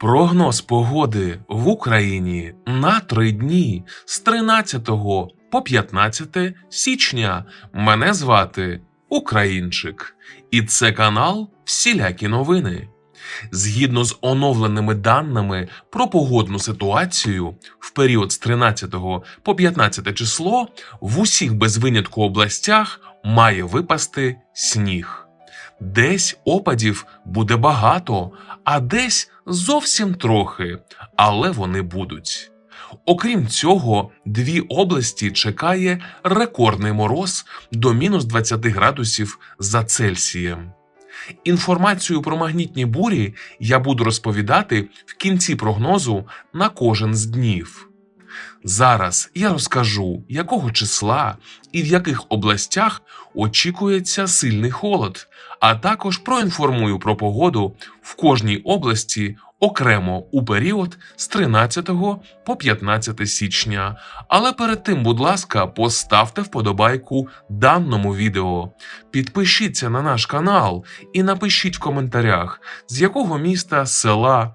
Прогноз погоди в Україні на три дні з 13 по 15 січня. Мене звати Українчик, і це канал Всілякі новини. Згідно з оновленими даними про погодну ситуацію в період з 13 по 15 число в усіх без винятку областях має випасти сніг. Десь опадів буде багато, а десь зовсім трохи, але вони будуть. Окрім цього, дві області чекає рекордний мороз до мінус 20 градусів за Цельсієм. Інформацію про магнітні бурі я буду розповідати в кінці прогнозу на кожен з днів. Зараз я розкажу, якого числа і в яких областях очікується сильний холод, а також проінформую про погоду в кожній області окремо у період з 13 по 15 січня. Але перед тим, будь ласка, поставте вподобайку даному відео, підпишіться на наш канал і напишіть в коментарях, з якого міста, села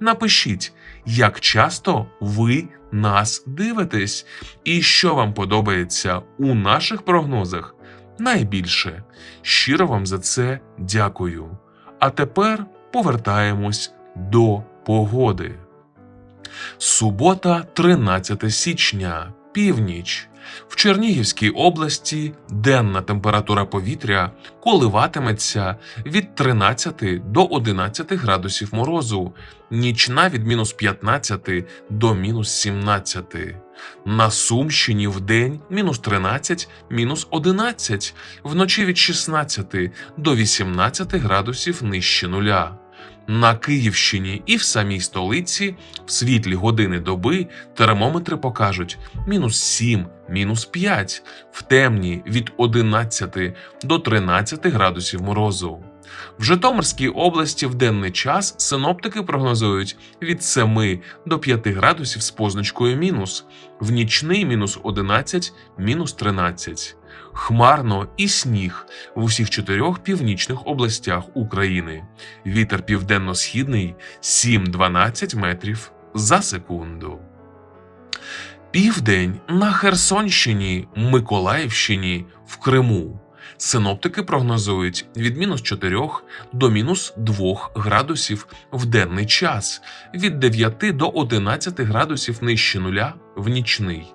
напишіть, як часто ви нас дивитесь і що вам подобається у наших прогнозах найбільше. Щиро вам за це дякую. А тепер повертаємось до погоди. Субота, 13 січня, північ. В Чернігівській області денна температура повітря коливатиметься від 13 до 11 градусів морозу, нічна від мінус 15 до мінус 17. На Сумщині в день мінус 13, мінус 11, вночі від 16 до 18 градусів нижче нуля. На Київщині і в самій столиці в світлі години доби термометри покажуть мінус 7, мінус 5, в темні від 11 до 13 градусів морозу. В Житомирській області в денний час синоптики прогнозують від 7 до 5 градусів з позначкою мінус, в нічний мінус 11, мінус 13. Хмарно і сніг в усіх чотирьох північних областях України. Вітер південно-східний 7-12 метрів за секунду. Південь на Херсонщині, Миколаївщині, в Криму. Синоптики прогнозують від мінус 4 до мінус 2 градусів в денний час, від 9 до 11 градусів нижче нуля в нічний.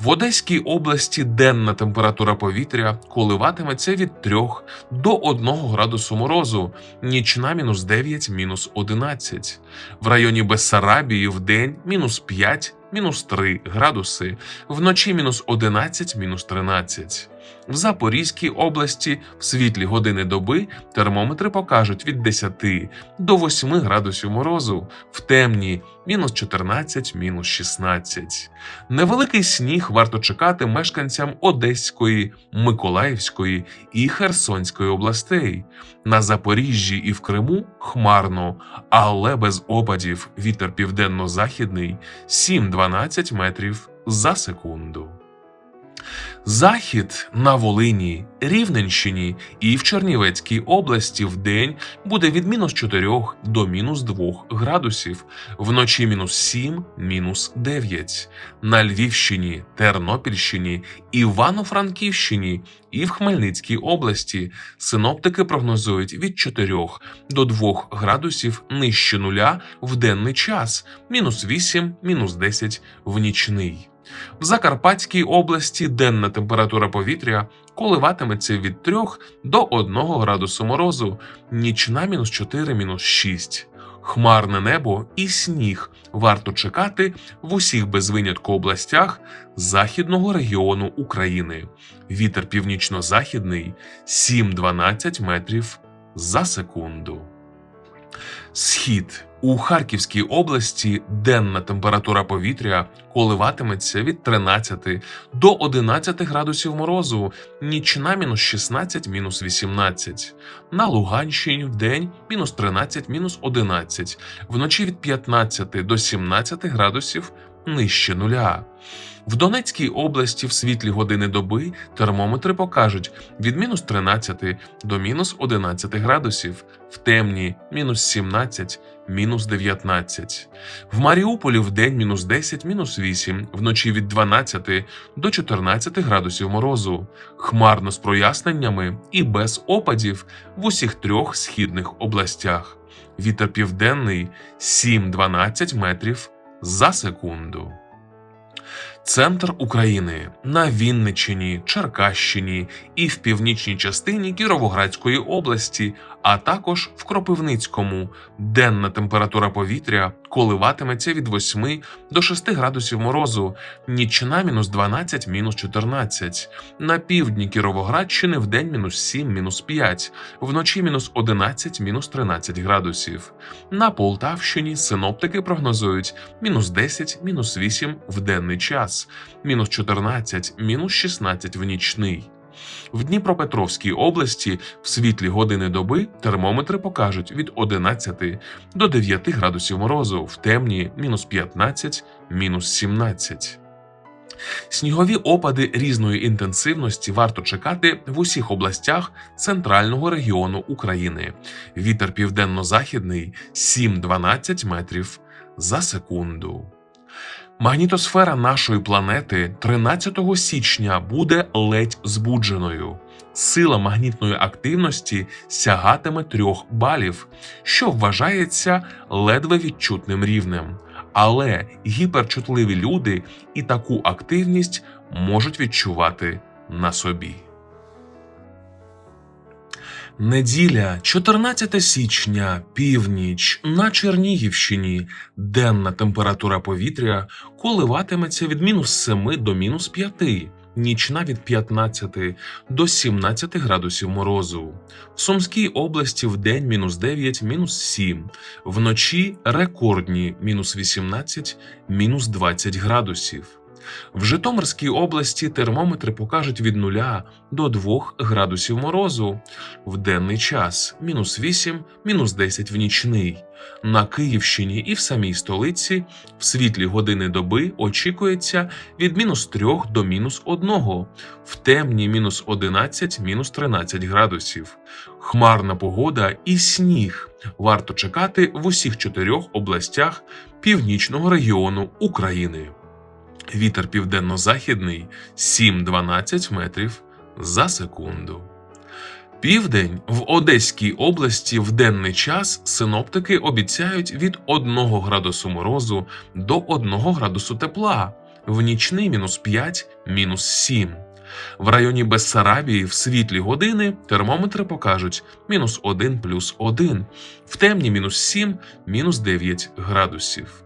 В Одеській області денна температура повітря коливатиметься від 3 до 1 градусу морозу, нічна мінус 9, мінус 11. В районі Бессарабії в день мінус 5, мінус 3 градуси, вночі мінус 11, мінус 13. В Запорізькій області в світлі години доби термометри покажуть від 10 до 8 градусів морозу, в темні мінус 14, мінус 16. Невеликий сніг варто чекати мешканцям Одеської, Миколаївської і Херсонської областей. На Запоріжжі і в Криму хмарно, але без опадів вітер південно-західний 7-12 метрів за секунду. Захід на Волині, Рівненщині і в Чернівецькій області в день буде від мінус 4 до мінус 2 градусів, вночі мінус 7, мінус 9. На Львівщині, Тернопільщині, Івано-Франківщині і в Хмельницькій області синоптики прогнозують від 4 до 2 градусів нижче нуля в денний час, мінус 8, мінус 10 в нічний. В Закарпатській області денна температура повітря коливатиметься від 3 до 1 градусу морозу, нічна мінус 4, мінус 6. Хмарне небо і сніг варто чекати в усіх без винятку областях західного регіону України. Вітер північно-західний 7-12 метрів за секунду. Схід у Харківській області денна температура повітря коливатиметься від 13 до 11 градусів морозу, нічна мінус 16, мінус 18. На Луганщині в день мінус 13, мінус 11, вночі від 15 до 17 градусів нижче нуля. В Донецькій області в світлі години доби термометри покажуть від мінус 13 до мінус 11 градусів, в темні мінус 17, мінус 19. В Маріуполі в день мінус 10, мінус 8, вночі від 12 до 14 градусів морозу, хмарно з проясненнями і без опадів в усіх трьох східних областях. Вітер південний 7-12 метрів за секунду. Центр України на Вінниччині, Черкащині і в північній частині Кіровоградської області, а також в Кропивницькому. Денна температура повітря коливатиметься від 8 до 6 градусів морозу, нічна мінус 12, мінус 14. На півдні Кіровоградщини в день мінус 7, мінус 5, вночі мінус 11, мінус 13 градусів. На Полтавщині синоптики прогнозують мінус 10, мінус 8 в денний час, мінус 14, мінус 16 в нічний. В Дніпропетровській області в світлі години доби термометри покажуть від 11 до 9 градусів морозу, в темні мінус 15, мінус 17. Снігові опади різної інтенсивності варто чекати в усіх областях центрального регіону України. Вітер південно-західний 7-12 метрів за секунду. Магнітосфера нашої планети 13 січня буде ледь збудженою. Сила магнітної активності сягатиме 3 балів, що вважається ледве відчутним рівнем. Але гіперчутливі люди і таку активність можуть відчувати на собі. Неділя, 14 січня, північ на Чернігівщині. Денна температура повітря коливатиметься від мінус 7 до мінус 5, нічна від 15 до 17 градусів морозу. В Сумській області в день мінус 9, мінус 7, вночі рекордні мінус 18, мінус 20 градусів. В Житомирській області термометри покажуть від 0 до 2 градусів морозу в денний час мінус 8, мінус 10 в нічний. На Київщині і в самій столиці в світлі години доби очікується від мінус 3 до мінус 1, в темні мінус 11, мінус 13 градусів. Хмарна погода і сніг варто чекати в усіх чотирьох областях північного регіону України. Вітер південно-західний 7-12 метрів за секунду. Південь в Одеській області в денний час синоптики обіцяють від 1 градусу морозу до 1 градусу тепла, в нічний мінус 5, мінус 7. В районі Бессарабії в світлі години термометри покажуть мінус 1 плюс 1, в темні мінус 7, мінус 9 градусів.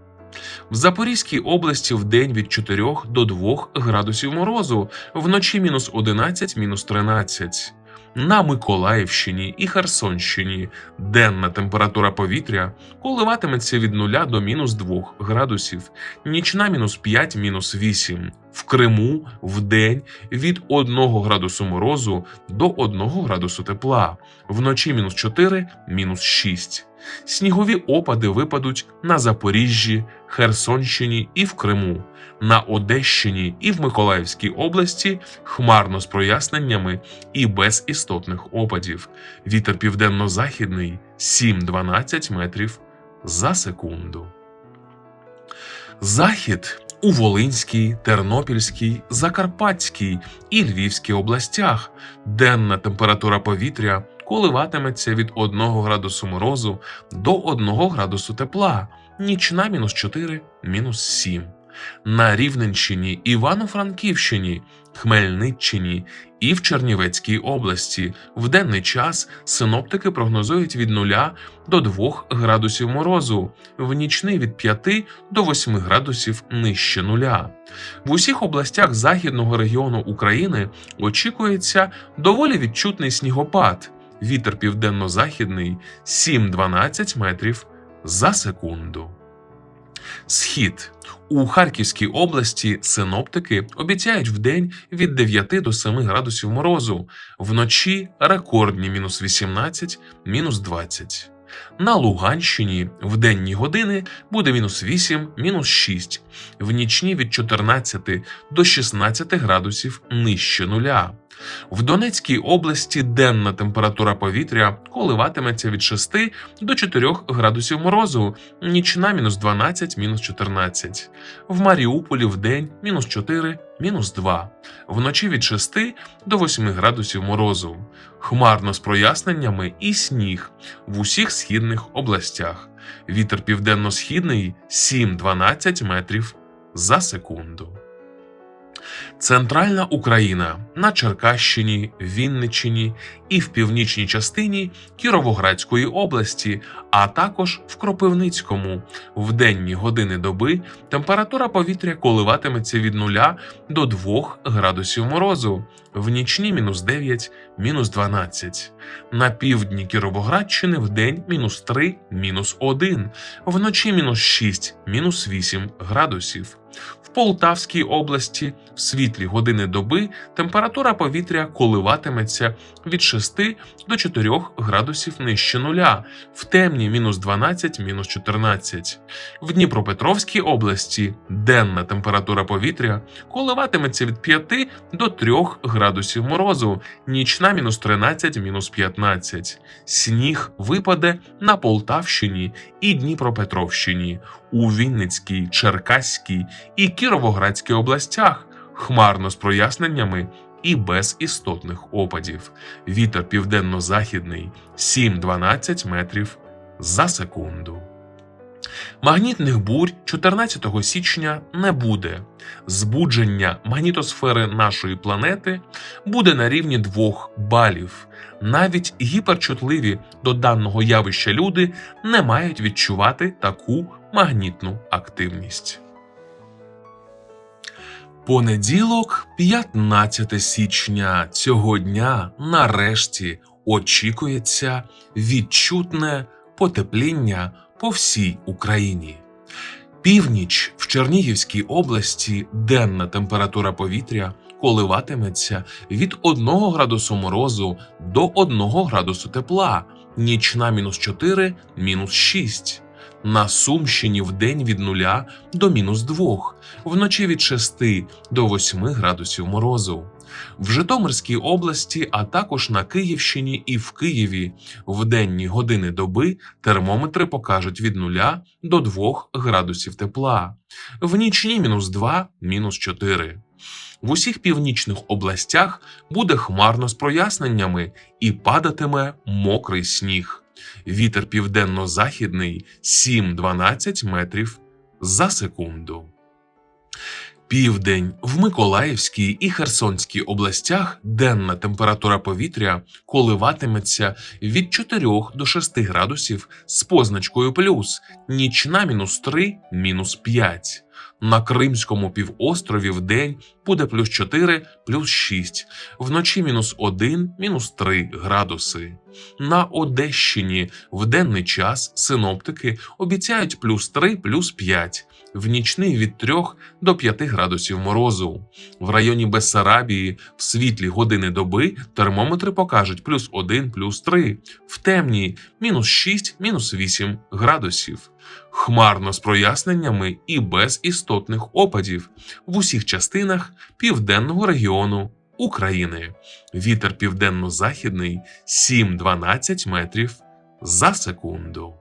В Запорізькій області в день від 4 до 2 градусів морозу, вночі мінус 11, мінус 13. На Миколаївщині і Херсонщині денна температура повітря коливатиметься від 0 до мінус 2 градусів, нічна мінус 5, мінус 8. В Криму в день від 1 градусу морозу до 1 градусу тепла, вночі мінус 4, мінус 6. Снігові опади випадуть на Запоріжжі, Херсонщині і в Криму, на Одещині і в Миколаївській області хмарно з проясненнями і без істотних опадів. Вітер південно-західний 7-12 метрів за секунду. Захід у Волинській, Тернопільській, Закарпатській і Львівській областях денна температура повітря коливатиметься від 1 градусу морозу до 1 градусу тепла, нічна мінус 4, мінус 7. На Рівненщині, Івано-Франківщині, Хмельниччині і в Чернівецькій області в денний час синоптики прогнозують від 0 до 2 градусів морозу, в нічний від 5 до 8 градусів нижче нуля. В усіх областях західного регіону України очікується доволі відчутний снігопад. Вітер південно-західний 7-12 метрів за секунду. Схід у Харківській області синоптики обіцяють вдень від 9 до 7 градусів морозу, вночі рекордні мінус 18, мінус 20. На Луганщині в денні години буде мінус 8, мінус 6, в нічні від 14 до 16 градусів нижче нуля. В Донецькій області денна температура повітря коливатиметься від 6 до 4 градусів морозу, нічна мінус 12, мінус 14. В Маріуполі в день мінус 4, мінус 2. Вночі від 6 до 8 градусів морозу. Хмарно з проясненнями і сніг в усіх східних областях. Вітер південно-східний 7-12 метрів за секунду. Центральна Україна на Черкащині, Вінниччині і в північній частині Кіровоградської області, а також в Кропивницькому. В денні години доби температура повітря коливатиметься від 0 до 2 градусів морозу, в нічні мінус 9, мінус 12. На півдні Кіровоградщини в день мінус 3, мінус 1, вночі мінус 6, мінус 8 градусів. В Полтавській області в світлі години доби температура повітря коливатиметься від 6 до 4 градусів нижче нуля, в темні мінус 12, мінус 14. В Дніпропетровській області денна температура повітря коливатиметься від 5 до 3 градусів морозу, нічна мінус 13, мінус 15. Сніг випаде на Полтавщині і Дніпропетровщині, у Вінницькій, Черкаській і Кіровоградській областях, хмарно з проясненнями і без істотних опадів. Вітер південно-західний 7-12 метрів за секунду. Магнітних бурь 14 січня не буде. Збудження магнітосфери нашої планети буде на рівні 2 балів. Навіть гіперчутливі до даного явища люди не мають відчувати таку магнітну активність. Понеділок, 15 січня цього дня нарешті очікується відчутне потепління по всій Україні. Північ в Чернігівській області денна температура повітря коливатиметься від 1 градусу морозу до 1 градусу тепла, нічна мінус 4, мінус 6. На Сумщині в день від 0 до мінус 2, вночі від 6 до 8 градусів морозу. В Житомирській області, а також на Київщині і в Києві в денні години доби термометри покажуть від 0 до 2 градусів тепла, в нічні мінус 2, мінус 4. В усіх північних областях буде хмарно з проясненнями і падатиме мокрий сніг. Вітер південно-західний 7-12 метрів за секунду. Південь в Миколаївській і Херсонській областях денна температура повітря коливатиметься від 4 до 6 градусів з позначкою плюс, нічна мінус 3, мінус 5. На Кримському півострові в день буде плюс 4, плюс 6, вночі мінус 1, мінус 3 градуси. На Одещині в денний час синоптики обіцяють плюс 3, плюс 5, в нічний від 3 до 5 градусів морозу. В районі Бессарабії в світлі години доби термометри покажуть плюс 1, плюс 3, в темній мінус 6, мінус 8 градусів. Хмарно з проясненнями і без істотних опадів в усіх частинах південного регіону України. Вітер південно-західний 7-12 метрів за секунду.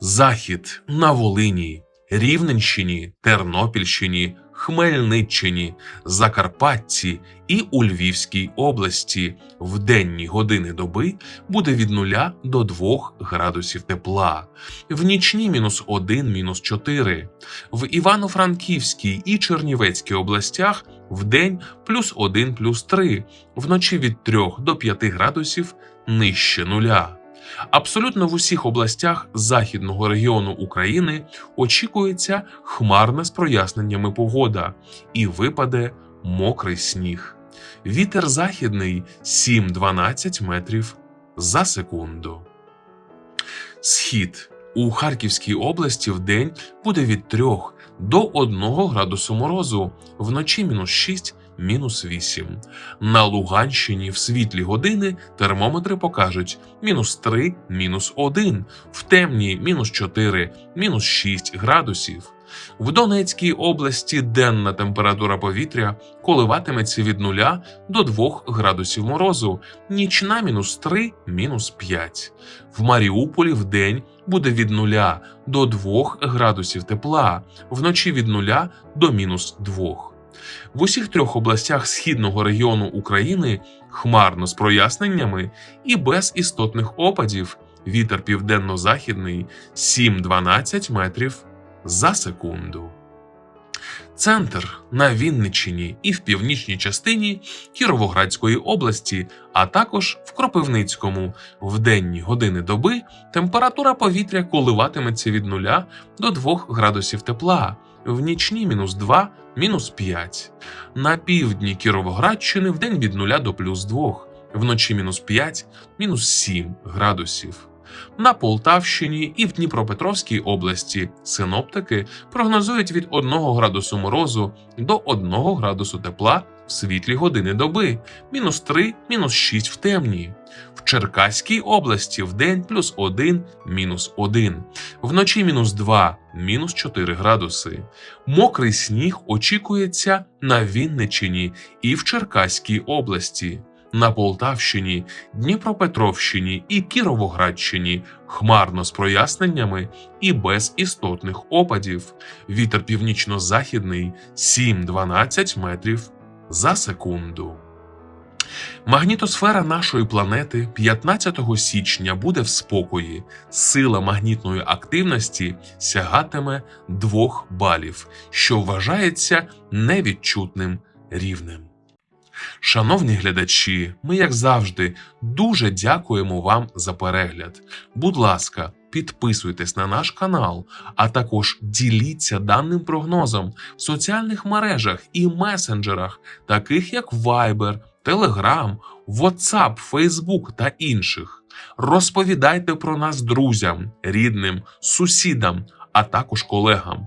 Захід на Волині, Рівненщині, Тернопільщині, Хмельниччині, Закарпатті і у Львівській області в денні години доби буде від 0 до 2 градусів тепла, в нічні мінус 1, мінус 4. В Івано-Франківській і Чернівецькій областях в день плюс 1, плюс 3, вночі від 3 до 5 градусів нижче нуля. Абсолютно в усіх областях західного регіону України очікується хмарна з проясненнями погода і випаде мокрий сніг. Вітер західний 7-12 метрів за секунду. Схід У Харківській області в день буде від 3 до 1 градусу морозу, вночі мінус 6, мінус 8. На Луганщині в світлі години термометри покажуть мінус 3, мінус 1, в темні мінус 4, мінус 6 градусів. В Донецькій області денна температура повітря коливатиметься від 0 до 2 градусів морозу, нічна мінус 3, мінус 5. В Маріуполі в день буде від 0 до 2 градусів тепла, вночі від 0 до мінус 2. В усіх трьох областях східного регіону України хмарно з проясненнями і без істотних опадів. Вітер південно-західний 7-12 метрів за секунду. Центр на Вінниччині і в північній частині Кіровоградської області, а також в Кропивницькому. В денні години доби температура повітря коливатиметься від 0 до 2 градусів тепла, в нічні мінус 2, мінус 5. На півдні Кіровоградщини в день від 0 до плюс 2, вночі мінус 5, мінус 7 градусів. На Полтавщині і в Дніпропетровській області синоптики прогнозують від 1 градусу морозу до 1 градусу тепла в світлі години доби, мінус 3, мінус 6 в темні. В Черкаській області в день плюс 1, мінус 1, вночі мінус 2, мінус 4 градуси. Мокрий сніг очікується на Вінниччині і в Черкаській області. На Полтавщині, Дніпропетровщині і Кіровоградщині хмарно з проясненнями і без істотних опадів. Вітер північно-західний 7-12 метрів за секунду. Магнітосфера нашої планети 15 січня буде в спокої. Сила магнітної активності сягатиме 2 балів, що вважається невідчутним рівнем. Шановні глядачі, ми, як завжди, дуже дякуємо вам за перегляд. Будь ласка, підписуйтесь на наш канал, а також діліться даним прогнозом в соціальних мережах і месенджерах, таких як Viber, Telegram, WhatsApp, Facebook та інших. Розповідайте про нас друзям, рідним, сусідам, а також колегам.